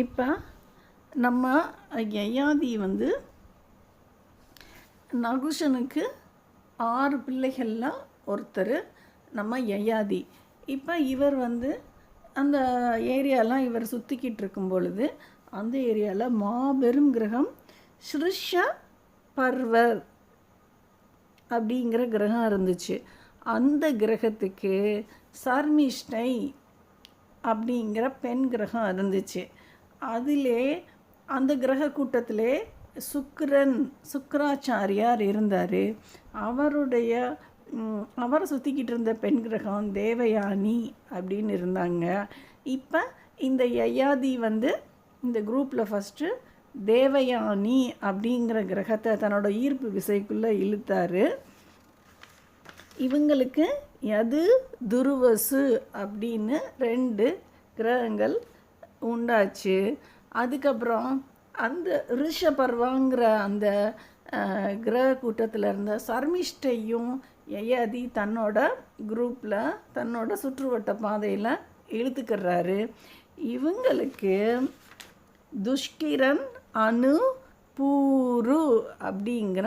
இப்போ நம்ம யயாதி வந்து நகுஷனுக்கு ஆறு பிள்ளைகளில் ஒருத்தர் நம்ம யயாதி. இப்போ இவர் வந்து அந்த ஏரியாலாம் இவர் சுற்றிக்கிட்டு இருக்கும் பொழுது அந்த ஏரியாவில் மாபெரும் கிரகம் ஸ்ருஷ பர்வர் அப்படிங்கிற கிரகம் இருந்துச்சு. அந்த கிரகத்துக்கு சர்மிஷ்டை அப்படிங்கிற பெண் கிரகம் இருந்துச்சு. அதிலே அந்த கிரக கூட்டத்திலே சுக்கரன் சுக்கராச்சாரியார் இருந்தார். அவருடைய அவரை சுற்றிக்கிட்டு இருந்த பெண் கிரகம் தேவயானி அப்படின்னு இருந்தாங்க. இப்போ இந்த யயாதி வந்து இந்த குரூப்பில் ஃபஸ்ட்டு தேவயானி அப்படிங்கிற கிரகத்தை தன்னோட ஈர்ப்பு விசைக்குள்ளே இழுத்தாரு. இவங்களுக்கு எது துருவசு அப்படின்னு ரெண்டு கிரகங்கள் உண்டாச்சு. அதுக்கப்புறம் அந்த ரிஷபர்வாங்கிற அந்த கிரக கூட்டத்தில் இருந்த சர்மிஷ்டையும் யயாதி தன்னோட குரூப்பில் தன்னோட சுற்றுவட்ட பாதையில் இழுத்துக்கிறாரு. இவங்களுக்கு துஷ்கிரன் அணு பூரு அப்படிங்கிற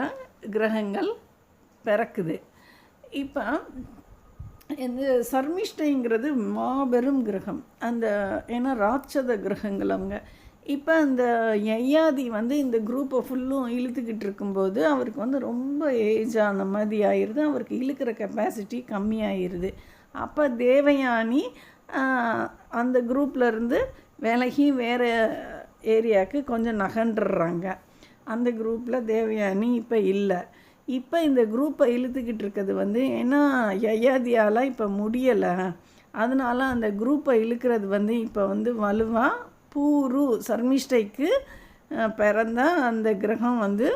கிரகங்கள் பிறக்குது. இப்போ இந்த சர்மிஷ்டைங்கிறது மாபெரும் கிரகம். அந்த ஏன்னா ராட்சத கிரகங்கள் அவங்க. இப்போ அந்த யயாதி வந்து இந்த குரூப்பை ஃபுல்லும் இழுத்துக்கிட்டு இருக்கும்போது அவருக்கு வந்து ரொம்ப ஏஜ் ஆன மாதிரி ஆயிடுது. அவருக்கு இழுக்கிற கெப்பாசிட்டி கம்மியாயிருது. அப்போ தேவயானி அந்த குரூப்லேருந்து விலகி வேறு ஏரியாவுக்கு கொஞ்சம் நகன்றுறாங்க. அந்த குரூப்பில் தேவயானி இப்போ இல்லை. இப்போ இந்த குரூப்பை இழுத்துக்கிட்டு இருக்கிறது வந்து ஏன்னா யயாதியால் இப்போ முடியலை. அதனால அந்த குரூப்பை இழுக்கிறது வந்து இப்போ வந்து வலுவாக பூரு சர்மிஷ்டைக்கு பிறந்த அந்த கிரகம் வந்து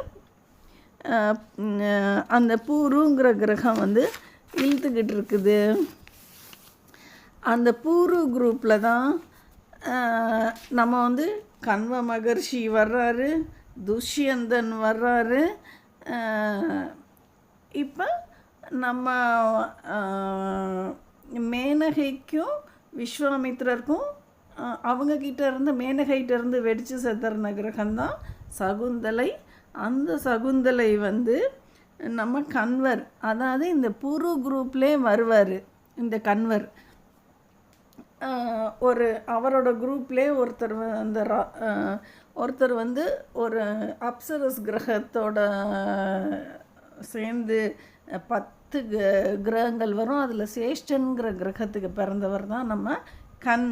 அந்த பூருங்கிற கிரகம் வந்து இழுத்துக்கிட்டு இருக்குது. அந்த பூரு குரூப்பில் தான் நம்ம வந்து கண்வ மகர்ஷி வர்றாரு துஷ்யந்தன் வர்றாரு இப்போ நம்ம மேனகைக்கும் விஸ்வாமித்ரருக்கும் அவங்கக்கிட்ட அவங்க இருந்து மேனகைகிட்ட இருந்து வெடித்து செத்துற கிரகம்தான் சகுந்தலை. அந்த சகுந்தலை வந்து நம்ம கன்வர் அதாவது இந்த புரு குரூப்லேயே வருவார் இந்த கன்வர். ஒரு அவரோட குரூப்லேயே ஒருத்தர் அந்த ரா- ஒருத்தர் வந்து ஒரு அப்சரஸ் கிரகத்தோட சேர்ந்து பத்து கிரகங்கள் வரும். அதில் சேஷ்டன்கிற கிரகத்துக்கு பிறந்தவர் தான் நம்ம கண்.